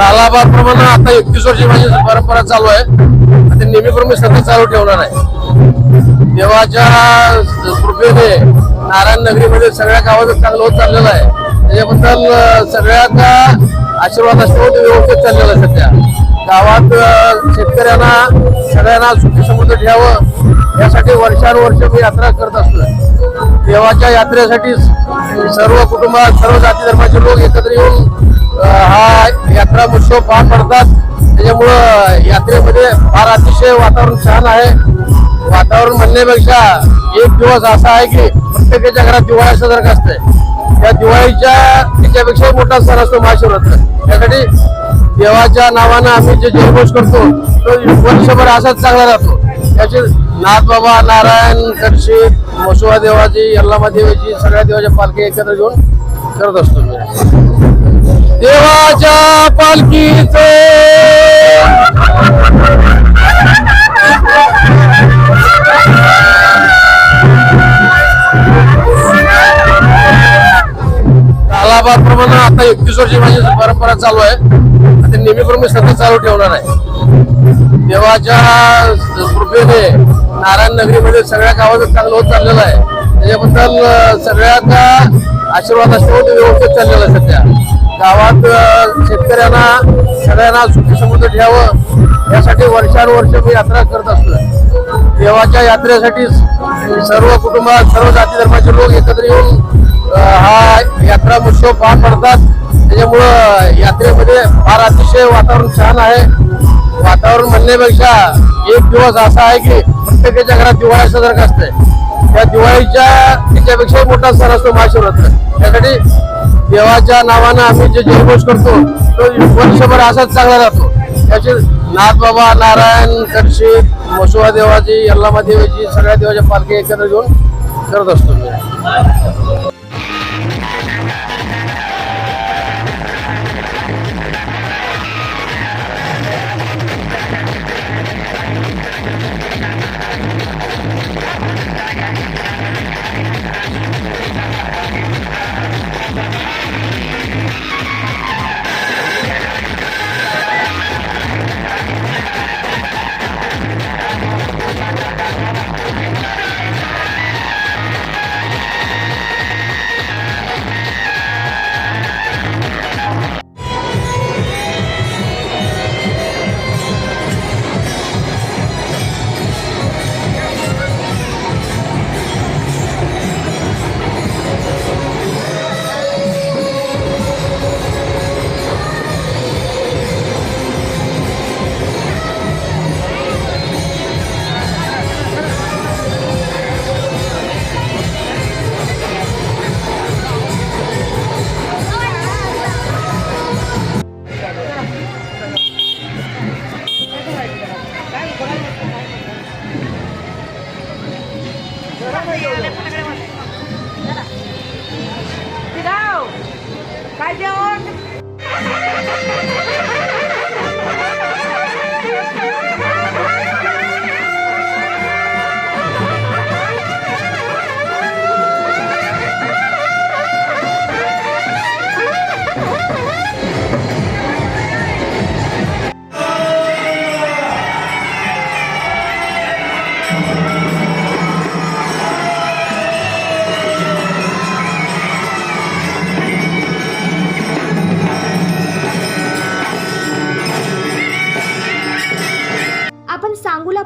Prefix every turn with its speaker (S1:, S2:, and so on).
S1: सालाबाप्रमाणे आता एकतीस वर्षी माझी परंपरा चालू आहे. ते नेहमीप्रमाणे सतत चालू ठेवणार आहे. देवाच्या कृपेने नारायण नगरीमध्ये सगळ्या गावाचं चांगलं होत चाललेलं आहे. त्याच्याबद्दल सगळ्यांचा आशीर्वाद असतो ते व्यवस्थित चाललेलं आहे सध्या. गावात शेतकऱ्यांना सगळ्यांना सुखी समृद्ध ठेवावं यासाठी वर्षानुवर्ष मी यात्रा करत असतो देवाच्या यात्रेसाठी सर्व कुटुंबात सर्व जाती धर्माचे लोक एकत्र येऊन हा यात्रा महोत्सव पार पडतात. त्याच्यामुळं यात्रेमध्ये फार अतिशय वातावरण छान आहे. वातावरण म्हणण्यापेक्षा एक दिवस असा आहे की प्रत्येकाच्या घरात दिवाळी साजरा असते. त्या दिवाळीच्या त्याच्यापेक्षाही मोठा सण असतो महाशिवरात्र. त्यासाठी देवाच्या नावानं आम्ही जे जयघोष करतो तो वर्षभर असाच चांगला राहतो. त्याचे नाथबाबा नारायण दर्शित मसुवा देवाची यल्लामा देवाची सगळ्या देवाच्या पालखी एकत्र घेऊन करत असतो मी देवाच्या पालखीचे. कालाबाप्रमाणे आता एकतीस वर्षी माझी परंपरा चालू आहे. ते नेहमीप्रमाणे सतत चालू ठेवणार आहे. देवाच्या कृपेने नारायण नगरीमध्ये सगळ्या गावाचं चांगलं होत चाललेलं आहे. त्याच्याबद्दल सगळ्याचा सगळ्यांचा आशीर्वाद असतो ते व्यवस्थित चाललेलं आहे सध्या. गावात शेतकऱ्यांना सगळ्यांना सुखी समृद्ध ठेवावं यासाठी वर्षानुवर्ष मी यात्रा करत असतो देवाच्या यात्रेसाठी सर्व कुटुंबात सर्व जाती धर्माचे लोक एकत्र येऊन हा यात्रा महोत्सव पार पडतात. त्याच्यामुळं यात्रेमध्ये फार अतिशय वातावरण छान आहे. वातावरण म्हणण्यापेक्षा एक दिवस असा आहे की प्रत्येकाच्या घरात दिवाळी साजरा असते. त्या दिवाळीच्या त्याच्यापेक्षा मोठा सण असतो महाशिवरात्र. त्यासाठी देवाच्या नावानं आम्ही जे जयघोष करतो तो वर्षभर असाच चांगला राहतो. त्याचे नाथबाबा नारायण कडशीत मसुवा देवाची यल्लामा देवाची सगळ्या देवाच्या पालखी एकत्र घेऊन करत असतो मी.
S2: I know.